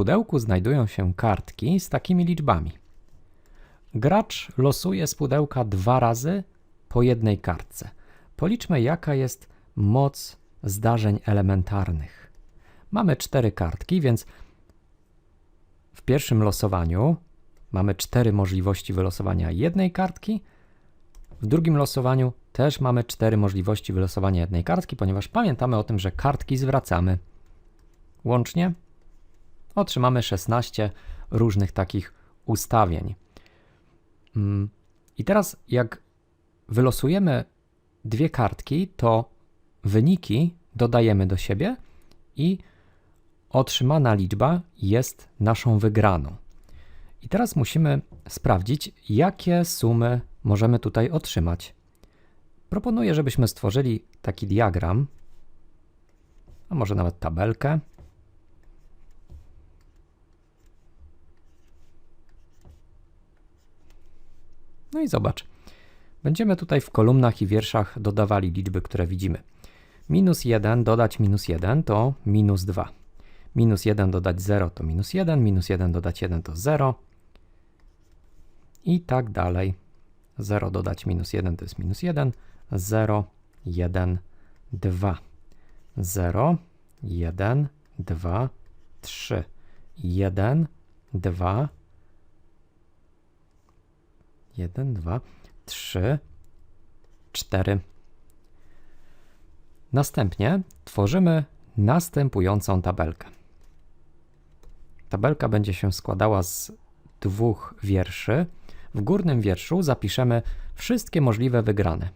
pudełku znajdują się kartki z takimi liczbami. Gracz losuje z pudełka dwa razy po jednej kartce. Policzmy, jaka jest moc zdarzeń elementarnych. Mamy cztery kartki, więc w pierwszym losowaniu mamy cztery możliwości wylosowania jednej kartki. W drugim losowaniu też mamy cztery możliwości wylosowania jednej kartki, ponieważ pamiętamy o tym, że kartki zwracamy. Łącznie otrzymamy 16 różnych takich ustawień. Mm, I teraz, jak wylosujemy dwie kartki, to wyniki dodajemy do siebie i otrzymana liczba jest naszą wygraną. I teraz musimy sprawdzić, jakie sumy możemy tutaj otrzymać. Proponuję, żebyśmy stworzyli taki diagram, a może nawet tabelkę. No i zobacz. Będziemy tutaj w kolumnach i wierszach dodawali liczby, które widzimy. Minus 1 dodać minus 1 to minus 2. Minus 1 dodać 0 to minus 1, minus 1 dodać 1 to 0 i tak dalej. 0 dodać minus 1 to jest minus 1, 0, 1, 2, 0, 1, 2, 3, 1, 2, 1, 2, 3, 4. Następnie tworzymy następującą tabelkę. Tabelka będzie się składała z dwóch wierszy. W górnym wierszu zapiszemy wszystkie możliwe wygrane.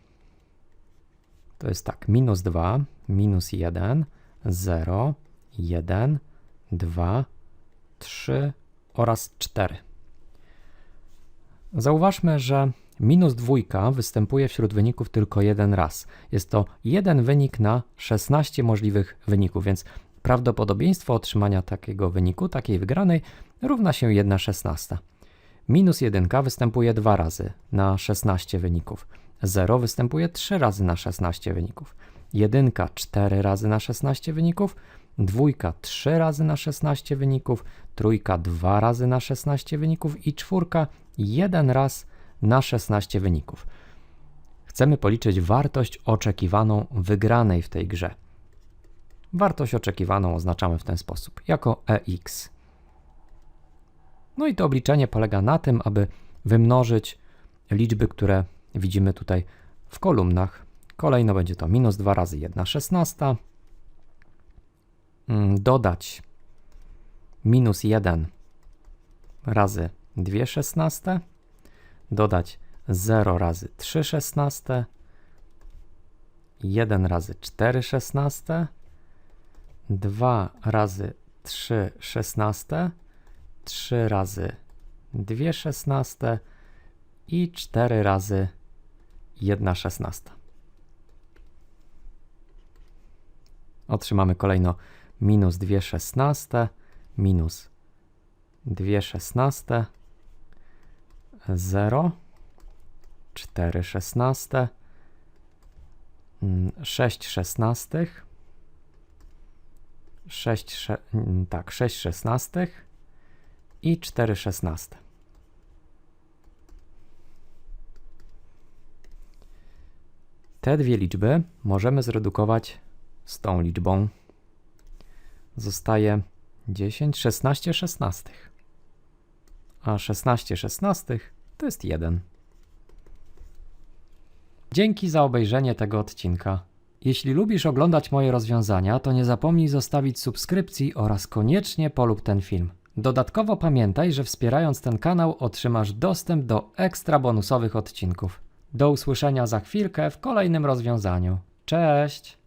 To jest tak: minus 2, minus 1, 0, 1, 2, 3 oraz 4. Zauważmy, że minus dwójka występuje wśród wyników tylko jeden raz. Jest to jeden wynik na 16 możliwych wyników, więc prawdopodobieństwo otrzymania takiego wyniku, takiej wygranej, równa się 1 szesnasta. Minus 1 występuje dwa razy na 16 wyników. 0 występuje 3 razy na 16 wyników. 1 4 razy na 16 wyników. Dwójka 3 razy na 16 wyników. Trójka 2 razy na 16 wyników. I czwórka 1 raz na 16 wyników. Chcemy policzyć wartość oczekiwaną wygranej w tej grze. Wartość oczekiwaną oznaczamy w ten sposób, jako EX. No i to obliczenie polega na tym, aby wymnożyć liczby, które widzimy tutaj w kolumnach. Kolejno będzie to minus 2 razy 1 szesnasta, dodać. Minus 1 razy 2 szesnaste, dodać 0 razy 3 szesnaste, 1 razy 4 szesnaste, 2 razy 3 szesnaste, 3 razy 2 szesnaste. I 4 razy 1 szesnasta. Otrzymamy kolejno minus 2 szesnaste, minus 2 szesnaste, 0, 4 szesnaste, 6 szesnastych, 6, sze, mm, tak, 6 szesnastych i 4 szesnaste. Te dwie liczby możemy zredukować z tą liczbą. Zostaje 10, 16 szesnastych. A 16 szesnastych to jest 1. Dzięki za obejrzenie tego odcinka. Jeśli lubisz oglądać moje rozwiązania, to nie zapomnij zostawić subskrypcji oraz koniecznie polub ten film. Dodatkowo pamiętaj, że wspierając ten kanał otrzymasz dostęp do ekstra bonusowych odcinków. Do usłyszenia za chwilkę w kolejnym rozwiązaniu. Cześć!